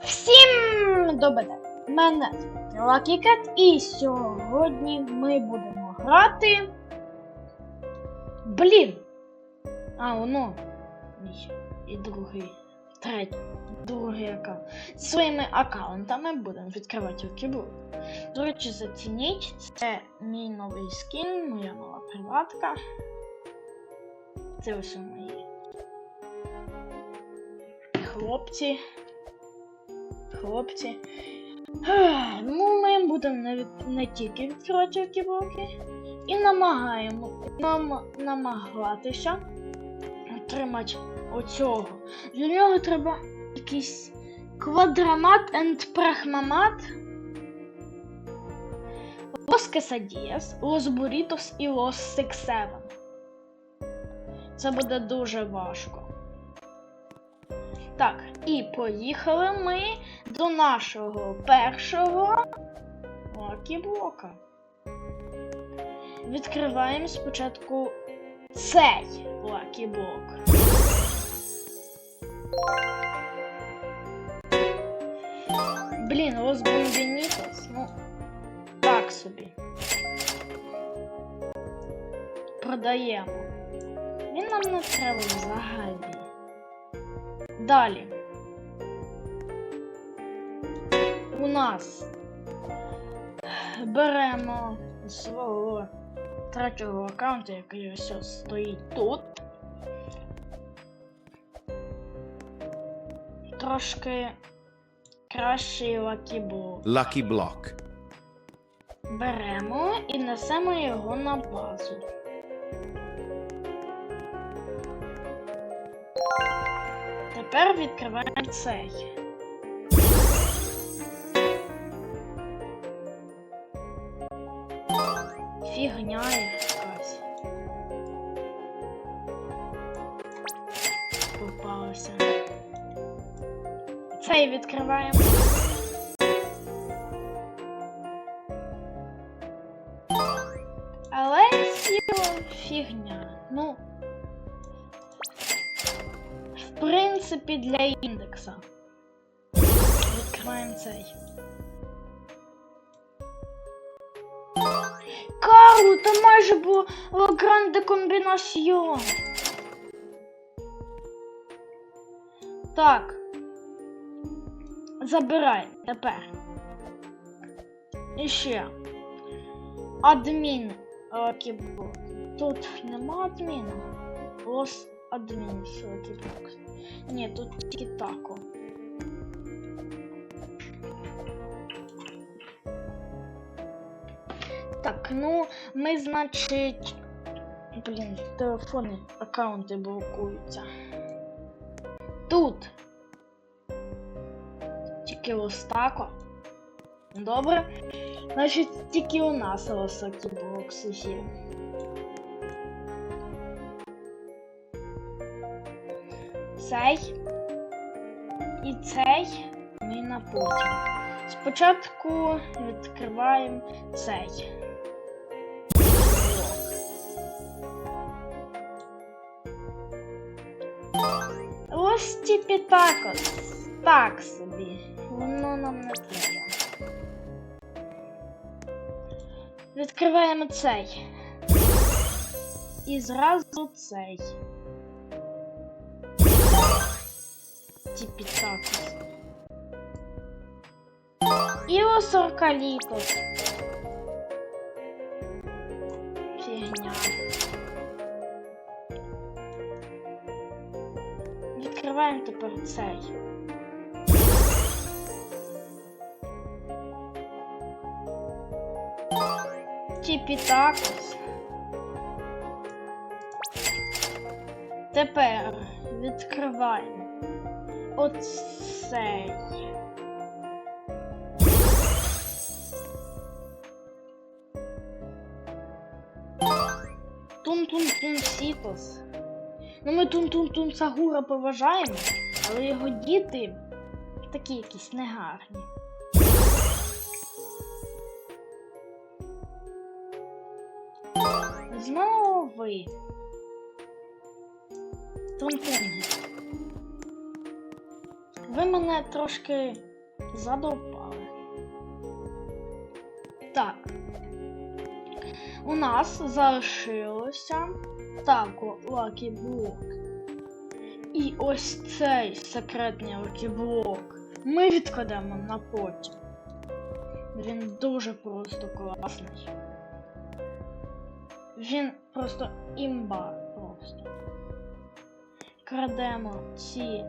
Всім добре! Мене звати Lucky і сьогодні ми будемо грати. Блін! А, воно. І другий. Третій. Другий аккаунт. Своїми аккаунтами будемо відкривати окібу. До речі, зацініть. Це мій новий скін, моя нова приватка. Це ось мої хлопці. Хлопці. Ех, Ну, ми будемо не, не тільки відкривати окібоки, і намагаємо нам, намагатися отримати оцього. Для нього треба якийсь квадрамат and прагмамат. Лос Quesadillas, Лос Бурітос і Лос Сексевен. Це буде дуже важко. Так, і поїхали ми до нашого першого лакіблока. Відкриваємо спочатку цей лакіблок. Блін, Лос Бомбінітос, ну, так собі. Продаємо. Він нам не треба взагалі. Далі. У нас беремо свого третього аккаунту, який ось стоїть тут. Трошки кращий лакіблок. Block. Беремо і несемо його на базу. Тепер відкриваємо цей. Фігня якась. Попалося. Цей відкриваємо. Але сіла фігня. Принципі, для індекса. Відкриваємо цей. Карло, це майже було гранде комбінаціон. Так. Забирай тепер. І ще. Адмін. Окібок. Тут нема адміна. Лос адмін окібок. Ні, тут тільки тако. Так, ну, ми, значить. Блін, телефони, аккаунти блокуються. Тут. Тільки ось. Добре. Значить, тільки у нас високі бокси є. Цей і цей ми на потім. Спочатку відкриваємо цей. Ось типі так. Так собі. Воно нам не треба. Відкриваємо цей. І зразу цей. Типі так. ось. І осоркалітос. Фігня. Відкриваємо тепер цей. Тіпітакус. Тепер відкриваємо оцей. Тун-тун-тун Сітос. Ну ми Тун-тун-тун Сагура поважаємо, але його діти такі якісь негарні. Знову ви. Тунтунги. Ви мене трошки Задовбали. Так. У нас залишилося тако Лакі Блок. І ось цей секретний Лакі Блок ми відкладемо на потім. Він дуже просто класний. Він просто імба просто. Крадемо ці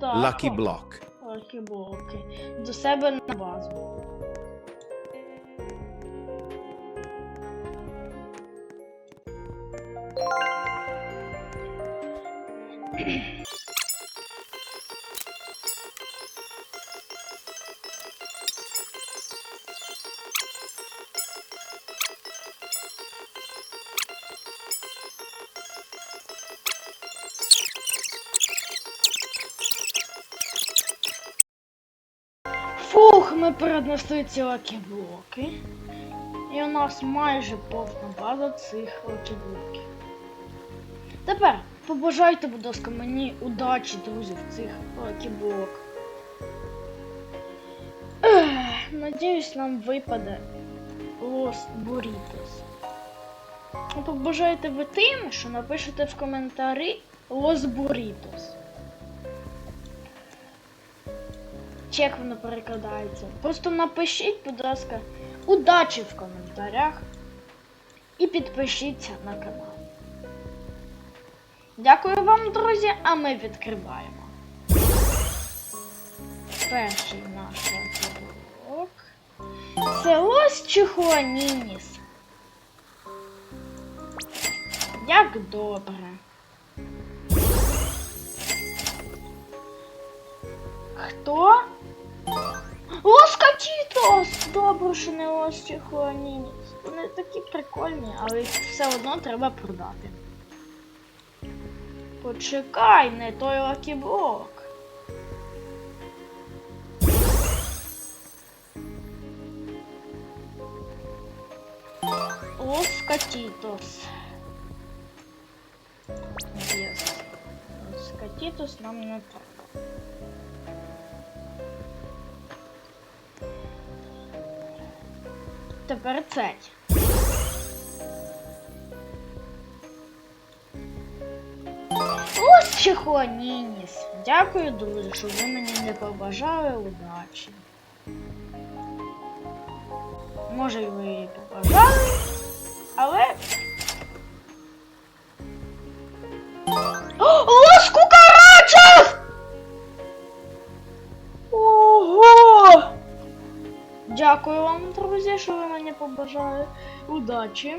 тако Lucky Block. Лакі блоки до себе на базу. Фух, ми перенесли ці лакі-блоки. І у нас майже повна база цих лакі-блоків. Тепер побажайте, будь ласка, мені удачі, друзі, в цих лакі-блоках. Надіюсь, нам випаде Лос Бурітос. Ну, Побажайте ви тим, що напишете в коментарі Лос Бурітос. Чи як воно перекладається. Просто напишіть, будь ласка, удачі в коментарях і підпишіться на канал. Дякую вам, друзі, а ми відкриваємо. Перший наш блок. Це ось Чихуанініс. Як добре. Хто? Лоскатітос! Добре, що не Лос Чихуанініс. Вони такі прикольні, але їх все одно треба продати. Почекай, не той лакіблок. Лоскатітос. Єс. Лоскатітос нам не треба. Тепер цей. Ось Чихуанініс. Дякую, друзі, що ви мені не побажали удачі. Може, ви її побажали, але. Дякую вам, друзі, що ви мені побажали. Удачі.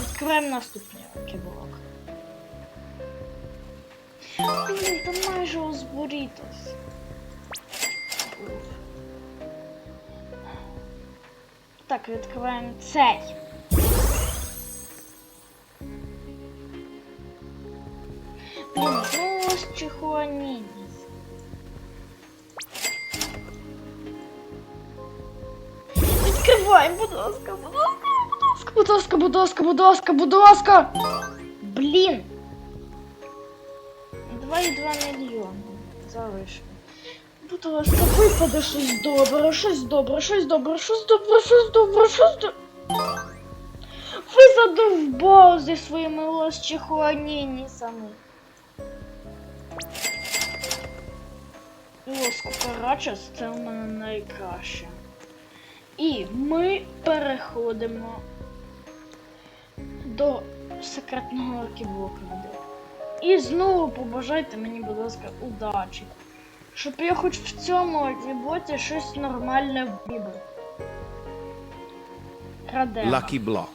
Відкриваємо наступний кіборок. Блін, там майже озборітось. Так, відкриваємо цей. Блін, ну ось чихуанініс. Відкриваємо, будь ласка, будь ласка, будь ласка, будь ласка, будь ласка, будь ласка. Блін. 2,2 мільйони залишимо. Будь ласка, випаде щось добре, щось добре, щось добре, щось добре, щось добре, щось добре. Ви задовбали зі своїми лосчихуанінісами. Лос Кукарачес це у мене найкраще. І ми переходимо до секретного аркіблоку. І знову побажайте мені, будь ласка, удачі. Щоб я хоч в цьому аркіблоці щось нормальне вибив. Крадемо. Lucky Block.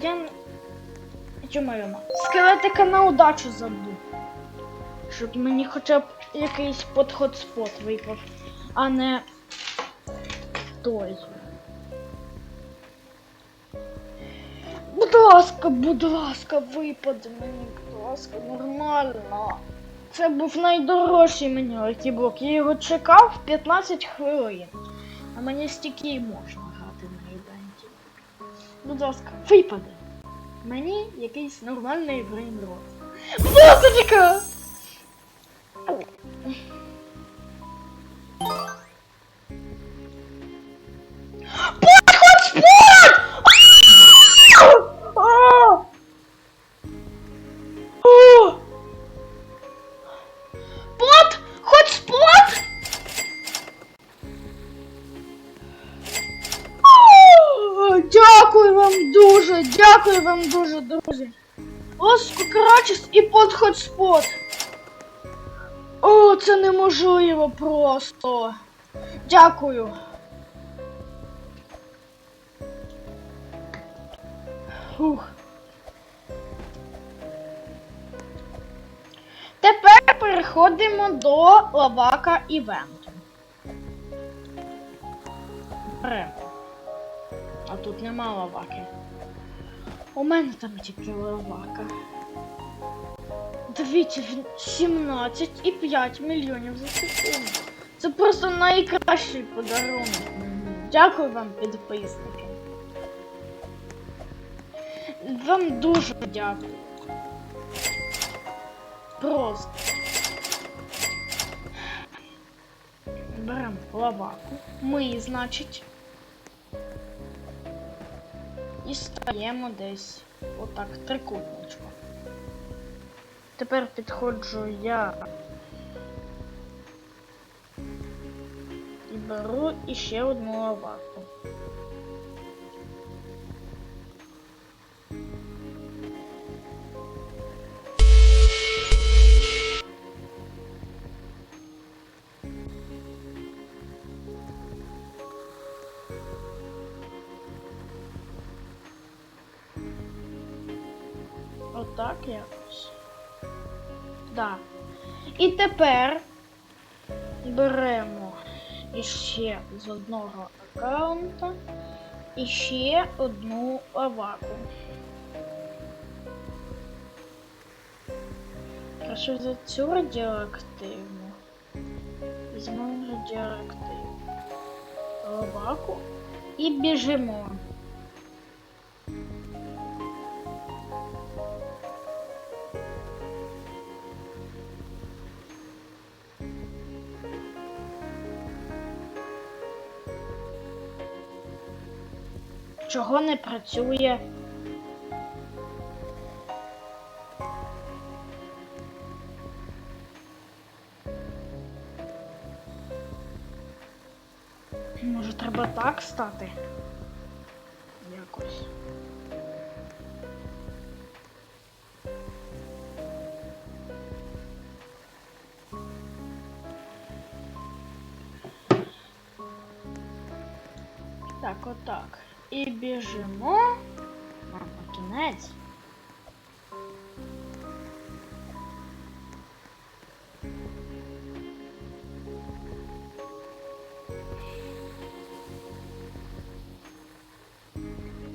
Я... Йо-моє, скелетика на удачу забув. Щоб мені хоча б якийсь подход-спот випав, а не той. Будь ласка, будь ласка, випади мені, будь ласка, нормально. Це був найдорожчий мені лакіблок. Я його чекав 15 хвилин. А мені стільки і можна грати на івенті. Будь ласка, випади. Мені якийсь нормальний брейнрот. Будь Дякую вам дуже, друзі. Ось Крачіс і подхотспот. О, це неможливо просто. Дякую. Фух. Тепер переходимо до лавака івенту. А тут нема лаваки. У мене там тільки лавака. Дивіться, він 17,5 мільйонів за секунду. Це просто найкращий подарунок. Дякую вам, підписники. Вам дуже дякую. Просто. Беремо лаваку. Ми, значить. І стаємо десь отак трикутничком. Тепер підходжу я і беру іще одну лаваку. Отак якось. Да. І тепер беремо іще з одного аккаунта іще одну лаваку. Краще за цю радіоактивну. Візьмемо радіоактивну лаваку і біжимо. Чого не працює? Може треба так стати?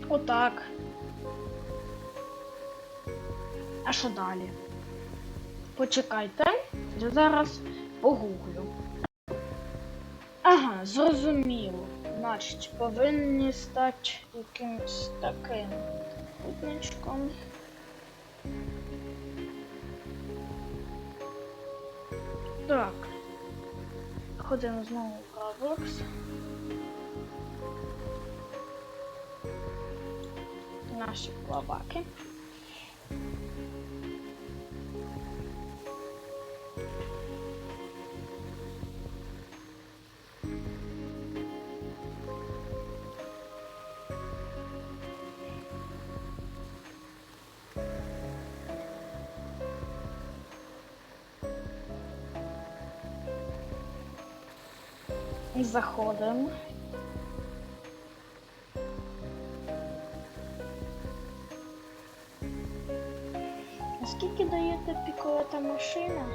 Отак. А що далі? Почекайте, я зараз погуглю. Ага, зрозуміло. Значить, повинні стати якимось таким кутничком. Так. Ходимо знову в Roblox. Наші плаваки. Заходимо. Скільки даєте пікова машина?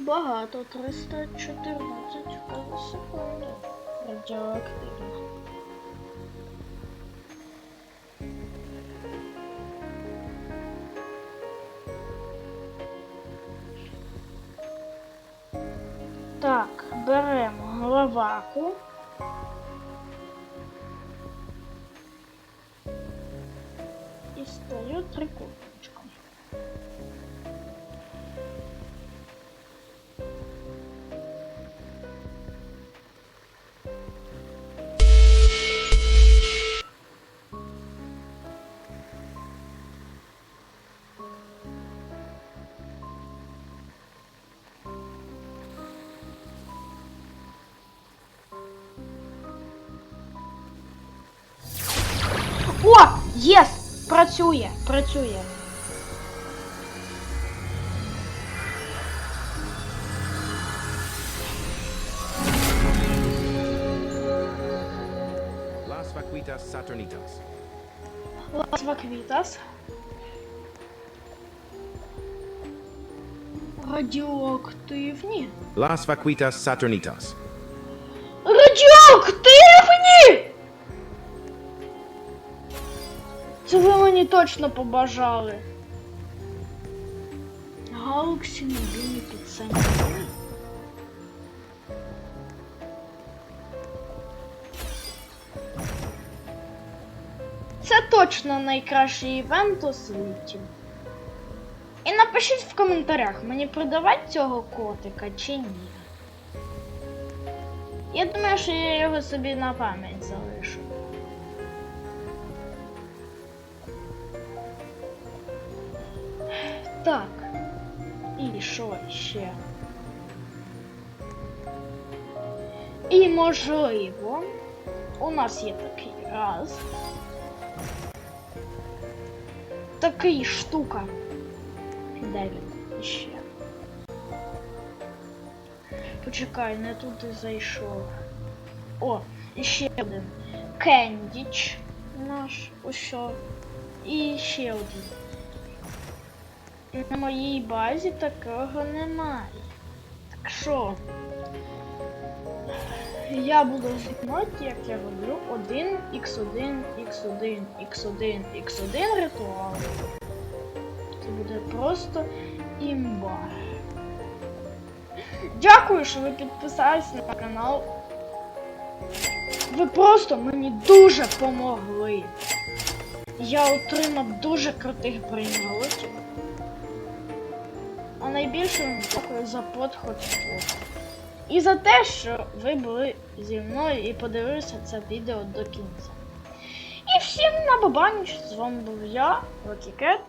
Багато, 314 за секунду. Радіоактивно. Так, беремо лаваку. даю трикутничку. О, ес! Працює, працює. Las Vaquitas Saturnitas. Лас Ваквітас. Радіоактивні. Las Vaquitas Saturnitas. Це ви мені точно побажали. Галаксі мобільний підсемний. Це точно найкращий івент у світі. І напишіть в коментарях, мені продавати цього котика чи ні. Я думаю, що я його собі на пам'ять залишу. Так. І що ще? І можливо, у нас є такий раз. Такий штука. Де він ще? Почекай, не туди зайшов. О, ще один. Кендіч наш ось. І ще один. На моїй базі такого немає. Так що? Я буду знімати, як я роблю 1 x1, x1, x1, x1 ритуал. Це буде просто імба. Дякую, що ви підписались на канал. Ви просто мені дуже помогли. Я отримав дуже крутих брейнротів. Найбільше дякую за подход. І за те, що ви були зі мною і подивилися це відео до кінця. І всім на бабаніч, з вами був я, Рокікет.